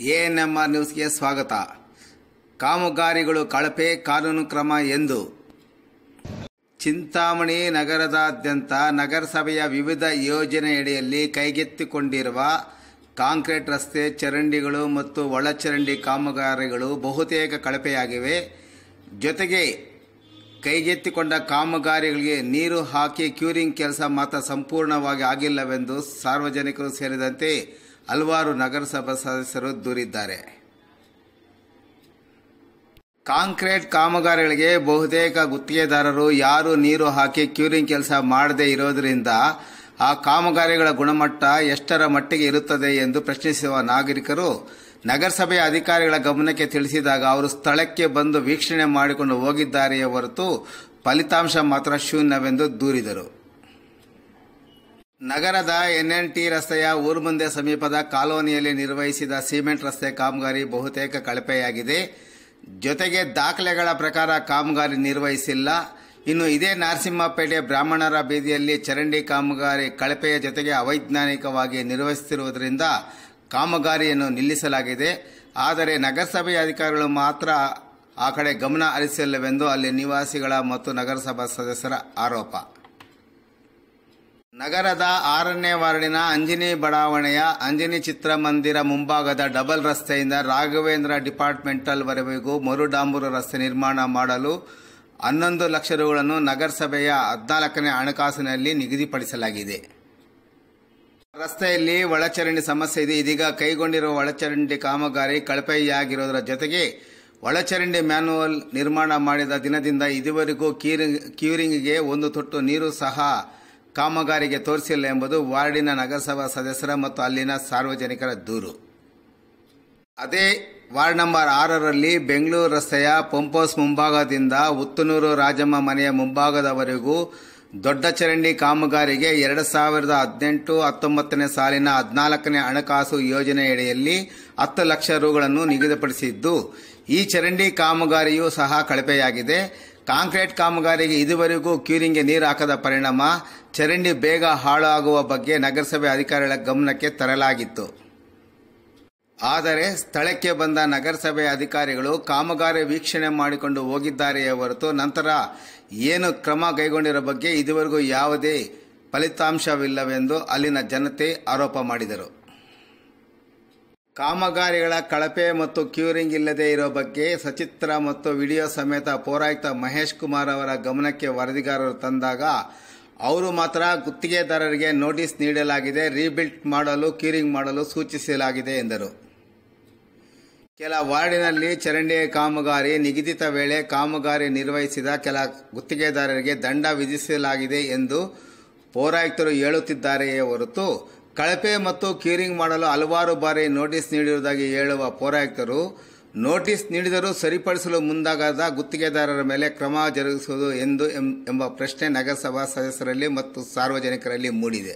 ANMR ನ್ಯೂಸ್ಗೆ ಸ್ವಾಗತ. ಕಾಮಗಾರಿಗಳು ಕಳಪೆ ಕಾನೂನು ಕ್ರಮ ಎಂದು. ಚಿಂತಾಮಣಿ ನಗರದಾದ್ಯಂತ ನಗರಸಭೆಯ ವಿವಿಧ ಯೋಜನೆಯಡಿಯಲ್ಲಿ ಕೈಗೆತ್ತಿಕೊಂಡಿರುವ ಕಾಂಕ್ರೀಟ್ ರಸ್ತೆ ಚರಂಡಿಗಳು ಮತ್ತು ಒಳಚರಂಡಿ ಕಾಮಗಾರಿಗಳು ಬಹುತೇಕ ಕಳಪೆಯಾಗಿವೆ. ಜೊತೆಗೆ ಕೈಗೆತ್ತಿಕೊಂಡ ಕಾಮಗಾರಿಗಳಿಗೆ ನೀರು ಹಾಕಿ ಕ್ಯೂರಿಂಗ್ ಕೆಲಸ ಮಾತ್ರ ಸಂಪೂರ್ಣವಾಗಿ ಆಗಿಲ್ಲವೆಂದು ಸಾರ್ವಜನಿಕರು ಸೇರಿದಂತೆ ಹಲವಾರು ನಗರಸಭಾ ಸದಸ್ಯರು ದೂರಿದ್ದಾರೆ. ಕಾಂಕ್ರೀಟ್ ಕಾಮಗಾರಿಗಳಿಗೆ ಬಹುತೇಕ ಗುತ್ತಿಗೆದಾರರು ಯಾರು ನೀರು ಹಾಕಿ ಕ್ಯೂರಿಂಗ್ ಕೆಲಸ ಮಾಡದೇ ಇರೋದರಿಂದ ಆ ಕಾಮಗಾರಿಗಳ ಗುಣಮಟ್ಟ ಎಷ್ಟರ ಮಟ್ಟಿಗೆ ಇರುತ್ತದೆ ಎಂದು ಪ್ರಶ್ನಿಸುವ ನಾಗರಿಕರು ನಗರಸಭೆಯ ಅಧಿಕಾರಿಗಳ ಗಮನಕ್ಕೆ ತಿಳಿಸಿದಾಗ ಅವರು ಸ್ಥಳಕ್ಕೆ ಬಂದು ವೀಕ್ಷಣೆ ಮಾಡಿಕೊಂಡು ಹೋಗಿದ್ದಾರೆಯೇ ಹೊರತು ಫಲಿತಾಂಶ ಮಾತ್ರ ಶೂನ್ಯವೆಂದು ದೂರಿದರು. ನಗರದ ಎನ್ಎನ್ಟಿ ರಸ್ತೆಯ ಊರ್ಮುಂದೆ ಸಮೀಪದ ಕಾಲೋನಿಯಲ್ಲಿ ನಿರ್ವಹಿಸಿದ ಸಿಮೆಂಟ್ ರಸ್ತೆ ಕಾಮಗಾರಿ ಬಹುತೇಕ ಕಳಪೆಯಾಗಿದೆ. ಜೊತೆಗೆ ದಾಖಲೆಗಳ ಪ್ರಕಾರ ಕಾಮಗಾರಿ ನಿರ್ವಹಿಸಿಲ್ಲ. ಇನ್ನು ಇದೇ ನರಸಿಂಹಪೇಟೆ ಬ್ರಾಹ್ಮಣರ ಬೀದಿಯಲ್ಲಿ ಚರಂಡಿ ಕಾಮಗಾರಿ ಕಳಪೆಯ ಜೊತೆಗೆ ಅವೈಜ್ಞಾನಿಕವಾಗಿ ನಿರ್ವಹಿಸುತ್ತಿರುವುದರಿಂದ ಕಾಮಗಾರಿಯನ್ನು ನಿಲ್ಲಿಸಲಾಗಿದೆ. ಆದರೆ ನಗರಸಭೆ ಅಧಿಕಾರಿಗಳು ಮಾತ್ರ ಆ ಕಡೆ ಗಮನ ಹರಿಸಿಲ್ಲವೆಂದು ಅಲ್ಲಿ ನಿವಾಸಿಗಳ ಮತ್ತು ನಗರಸಭಾ ಸದಸ್ಯರ ಆರೋಪ. ನಗರದ ಆರನೇ ವಾರ್ಡಿನ ಅಂಜನಿ ಬಡಾವಣೆಯ ಅಂಜನಿ ಚಿತ್ರಮಂದಿರ ಮುಂಭಾಗದ ಡಬಲ್ ರಸ್ತೆಯಿಂದ ರಾಘವೇಂದ್ರ ಡಿಪಾರ್ಟ್ಮೆಂಟಲ್ ಮರು ಡಾಂಬರು ರಸ್ತೆ ನಿರ್ಮಾಣ ಮಾಡಲು ಹನ್ನೊಂದು ಲಕ್ಷ ರುಗಳನ್ನು ನಗರಸಭೆಯ ಹದಿನಾಲ್ಕನೇ ಹಣಕಾಸಿನಲ್ಲಿ ನಿಗದಿಪಡಿಸಲಾಗಿದೆ. ರಸ್ತೆಯಲ್ಲಿ ಒಳಚರಂಡಿ ಸಮಸ್ಯೆ ಇದೆ. ಇದೀಗ ಕೈಗೊಂಡಿರುವ ಒಳಚರಂಡಿ ಕಾಮಗಾರಿ ಕಳಪೆಯಾಗಿರೋದರ ಜೊತೆಗೆ ಒಳಚರಂಡಿ ಮ್ಯಾನುವಲ್ ನಿರ್ಮಾಣ ಮಾಡಿದ ದಿನದಿಂದ ಇದುವರೆಗೂ ಕ್ಯೂರಿಂಗ್, ಕ್ಯೂರಿಂಗ್ಗೆ ಒಂದು ತೊಟ್ಟು ನೀರು ಸಹ ಕಾಮಗಾರಿಗೆ ತೋರಿಸಿಲ್ಲ ಎಂಬುದು ವಾರ್ಡಿನ ನಗರಸಭಾ ಸದಸ್ಯರ ಮತ್ತು ಅಲ್ಲಿನ ಸಾರ್ವಜನಿಕರ ದೂರು. ಅದೇ ವಾರ್ಡ್ ನಂಬರ್ ಆರರಲ್ಲಿ ಬೆಂಗಳೂರು ರಸ್ತೆಯ ಪಂಪೋಸ್ ಮುಂಭಾಗದಿಂದ ಉತ್ತನೂರು ರಾಜಮ್ಮ ಮನೆಯ ಮುಂಭಾಗದವರೆಗೂ ದೊಡ್ಡ ಚರಂಡಿ ಕಾಮಗಾರಿಗೆ ಎರಡು ಸಾವಿರದ ಹದಿನೆಂಟು ಹತ್ತೊಂಬತ್ತನೇ ಸಾಲಿನ ಹದಿನಾಲ್ಕನೇ ಹಣಕಾಸು ಯೋಜನೆಯಡಿಯಲ್ಲಿ ಹತ್ತು ಲಕ್ಷ ರುಗಳನ್ನು ನಿಗದಿಪಡಿಸಿದ್ದು, ಈ ಚರಂಡಿ ಕಾಮಗಾರಿಯೂ ಸಹ ಕಳಪೆಯಾಗಿದೆ. ಕಾಂಕ್ರೀಟ್ ಕಾಮಗಾರಿಗೆ ಇದುವರೆಗೂ ಕ್ಯೂರಿಂಗ್ಗೆ ನೀರು ಹಾಕದ ಪರಿಣಾಮ ಚರಂಡಿ ಬೇಗ ಹಾಳಾಗುವ ಬಗ್ಗೆ ನಗರಸಭೆ ಅಧಿಕಾರಿಗಳ ಗಮನಕ್ಕೆ ತರಲಾಗಿತ್ತು. ಆದರೆ ಸ್ಥಳಕ್ಕೆ ಬಂದ ನಗರಸಭೆ ಅಧಿಕಾರಿಗಳು ಕಾಮಗಾರಿ ವೀಕ್ಷಣೆ ಮಾಡಿಕೊಂಡು ಹೋಗಿದ್ದಾರೆಯೇ ಹೊರತು ನಂತರ ಏನು ಕ್ರಮ ಕೈಗೊಂಡಿರೋ ಬಗ್ಗೆ ಇದುವರೆಗೂ ಯಾವುದೇ ಫಲಿತಾಂಶವಿಲ್ಲವೆಂದು ಅಲ್ಲಿನ ಜನತೆ ಆರೋಪ ಮಾಡಿದರು. ಕಾಮಗಾರಿಗಳ ಕಳಪೆ ಮತ್ತು ಕ್ಯೂರಿಂಗ್ ಇಲ್ಲದೆ ಇರೋ ಬಗ್ಗೆ ಸಚಿತ್ರ ಮತ್ತು ವಿಡಿಯೋ ಸಮೇತ ಪೌರಾಯುಕ್ತ ಮಹೇಶ್ ಕುಮಾರ್ ಅವರ ಗಮನಕ್ಕೆ ವರದಿಗಾರರು ತಂದಾಗ ಅವರು ಮಾತ್ರ ಗುತ್ತಿಗೆದಾರರಿಗೆ ನೋಟಿಸ್ ನೀಡಲಾಗಿದೆ, ರೀಬಿಲ್ಟ್ ಮಾಡಲು, ಕ್ಯೂರಿಂಗ್ ಮಾಡಲು ಸೂಚಿಸಲಾಗಿದೆ ಎಂದರು. ಕೆಲ ವಾರ್ಡಿನಲ್ಲಿ ಚರಂಡಿ ಕಾಮಗಾರಿ ನಿಗದಿತ ವೇಳೆ ಕಾಮಗಾರಿ ನಿರ್ವಹಿಸಿದ ಕೆಲ ಗುತ್ತಿಗೆದಾರರಿಗೆ ದಂಡ ವಿಧಿಸಲಾಗಿದೆ ಎಂದು ಪೌರಾಯುಕ್ತರು ಹೇಳುತ್ತಿದ್ದಾರೆಯೇ ಹೊರತು ಕಳಪೆ ಮತ್ತು ಕ್ಯೂರಿಂಗ್ ಮಾಡಲು ಹಲವಾರು ಬಾರಿ ನೋಟಿಸ್ ನೀಡಿರುವುದಾಗಿ ಹೇಳುವ ಪೌರಾಯುಕ್ತರು, ನೋಟಿಸ್ ನೀಡಿದರೂ ಸರಿಪಡಿಸಲು ಮುಂದಾಗದ ಗುತ್ತಿಗೆದಾರರ ಮೇಲೆ ಕ್ರಮ ಜರುಗಿಸುವುದು ಎಂದು ಎಂಬ ಪ್ರಶ್ನೆ ನಗರಸಭಾ ಸದಸ್ಯರಲ್ಲಿ ಮತ್ತು ಸಾರ್ವಜನಿಕರಲ್ಲಿ ಮೂಡಿದೆ.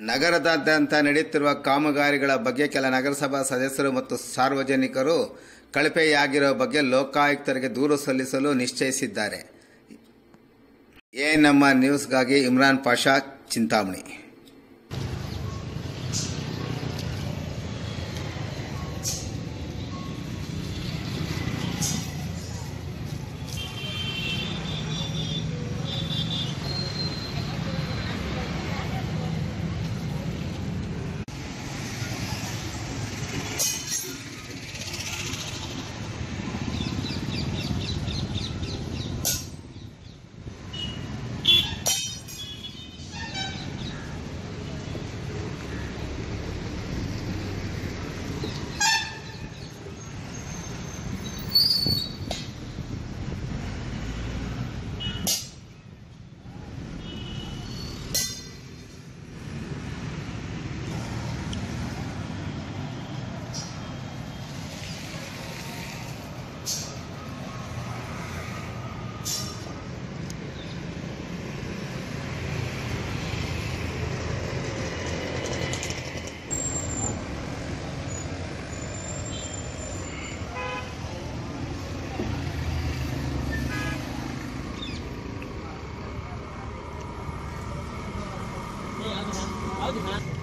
ನಗರದಾದ್ಯಂತ ನಡೆಯುತ್ತಿರುವ ಕಾಮಗಾರಿಗಳ ಬಗ್ಗೆ ಕೆಲ ನಗರಸಭಾ ಸದಸ್ಯರು ಮತ್ತು ಸಾರ್ವಜನಿಕರು ಕಳಪೆಯಾಗಿರುವ ಬಗ್ಗೆ ಲೋಕಾಯುಕ್ತರಿಗೆ ದೂರು ಸಲ್ಲಿಸಲು ನಿಶ್ಚಯಿಸಿದ್ದಾರೆ. ಎ ನಮ್ಮ ನ್ಯೂಸ್ಗಾಗಿ ಇಮ್ರಾನ್ ಪಾಷಾ ಚಿಂತಾಮಣಿ. 你们了。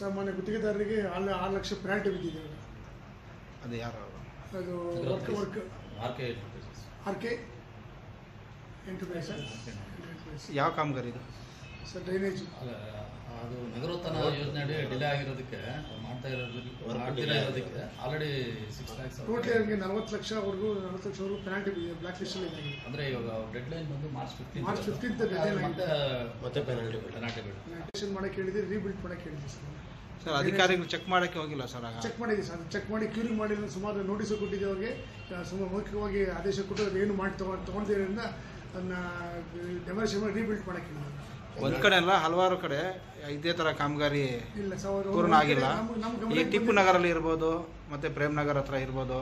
ಸಾಮಾನ್ಯ ಗುತ್ತಿಗೆದಾರರಿಗೆ ಆರು ಆರು ಲಕ್ಷ ಪೆನಾಲ್ಟಿ ಬಿದ್ದಿದೆ. ಅದು ಯಾರು? ಅದು work work K R K enterprise ಯಾವ ಕಾಮಗಾರಿ ಇದು? ಸರ್ ಡ್ರೈನೇಜ್ ಅಲ್ಲ ಅದು ನಗರೋತ್ಥಾನ ಯೋಜನೆ ಅಡಿ ಡಿಲೇ ಆಗಿರೋದಕ್ಕೆ ಮಾಡ್ತಾ ಇರೋದಕ್ಕೆ ಇರೋದಕ್ಕೆ ಆಲ್ರೆಡಿ ಸಿಕ್ಸ್ ಲ್ಯಾಕ್ಸ್ ಟೋಟಲಿ ಅವ್ರಿಗೆ ನಲ್ವತ್ತು ಲಕ್ಷವರೆಗೂ ನಲ್ವತ್ತು ಲಕ್ಷವರೆಗೂ ಪೆನಾಲ್ಟಿ ಬಿದ್ದಿದೆ ಬ್ಲಾಕ್ ಲಿಸ್ಟಲ್ಲಿ ಇದೆ. ಅಂದ್ರೆ ಇವಾಗ ಡೆಡ್ ಲೈನ್ ಬಂದು March fifteen March 15th deadline ಮತ್ತೆ ಪೆನಾಲ್ಟಿ ಬಿಡು ಅಪ್ಲಿಕೇಶನ್ ಮಾಡಕ್ಕೆ ಹೇಳಿದ್ರಿ ರೀಬಿಲ್ಡ್ ಮಾಡಕ್ಕೆ ಹೇಳಿದ್ರಿ ಸರ್. ಸರ್ ಅಧಿಕಾರಿಗಳು ಚೆಕ್ ಮಾಡಕ್ಕೆ ಹೋಗಿಲ್ಲ ಸರ್ ಚೆಕ್ ಮಾಡಿದ್ವಿ ಸರ್. ಚೆಕ್ ಮಾಡಿ ಕ್ಯೂರಿಂಗ್ ಮಾಡಿ ಸುಮಾರು ನೋಟಿಸ್ ಕೊಟ್ಟಿದ್ದೆ ಅವ್ರಿಗೆ. ಸುಮಾರು ಮೌಖಿಕವಾಗಿ ಆದೇಶ ಕೊಟ್ಟು ಅದೇನು ಏನು ಮಾಡಿ ತಗೊಂಡು ತೊಗೊಂಡಿದ್ದರಿಂದ ಅದನ್ನ ಡೆಮಾಲಿಷನ್ ಮಾಡಿ ರೀಬಿಲ್ಡ್ ಮಾಡಕ್ಕೆ ಹೇಳಿದ್ರು. ಒಂದ್ ಕಡೆ ಅಲ್ಲ ಹಲವಾರು ಕಡೆ ಇದೇ ತರ ಕಾಮಗಾರಿ ಇಲ್ಲ ಸರ್ ಪೂರ್ಣ ಆಗಿಲ್ಲ. ಈ ಟಿಪ್ಪು ನಗರಲ್ಲಿ ಇರ್ಬೋದು ಮತ್ತೆ ಪ್ರೇಮ್ ನಗರ್ ಹತ್ರ ಇರ್ಬೋದು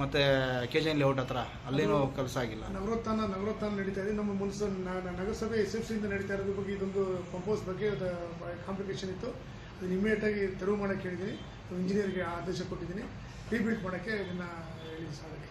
ಮತ್ತೆ ಕೆ ಜಿ ಎನ್ ಲೇಔಟ್ ಹತ್ರ ಅಲ್ಲೇನೂ ಕೆಲಸ ಆಗಿಲ್ಲ. ನಗರೋತ್ಥಾನ ನಗರೋತ್ಥಾನ ನಡೀತಾ ಇದೆ. ನಮ್ಮ ಮುನ್ಸ ನಗರಸಭೆ ಎಸ್ ಎಫ್ ಸಿಯಿಂದ ನಡೀತಾ ಇರೋದ್ರ ಬಗ್ಗೆ ಇದೊಂದು ಕಂಪೋಸ್ ಬಗ್ಗೆ ಕಾಂಪ್ಲಿಕೇಶನ್ ಇತ್ತು. ಅದನ್ನ ಇಮಿಡಿಯೇಟ್ ಆಗಿ ತೆರವು ಮಾಡಕ್ಕೆ ಹೇಳಿದ್ದೀನಿ. ಇಂಜಿನಿಯರ್ಗೆ ಆದೇಶ ಕೊಟ್ಟಿದ್ದೀನಿ. ರೀಬಿಲ್ಡ್ ಮಾಡೋಕ್ಕೆ ಇದನ್ನ ಹೇಳಿ ಸರ್ ಅದಕ್ಕೆ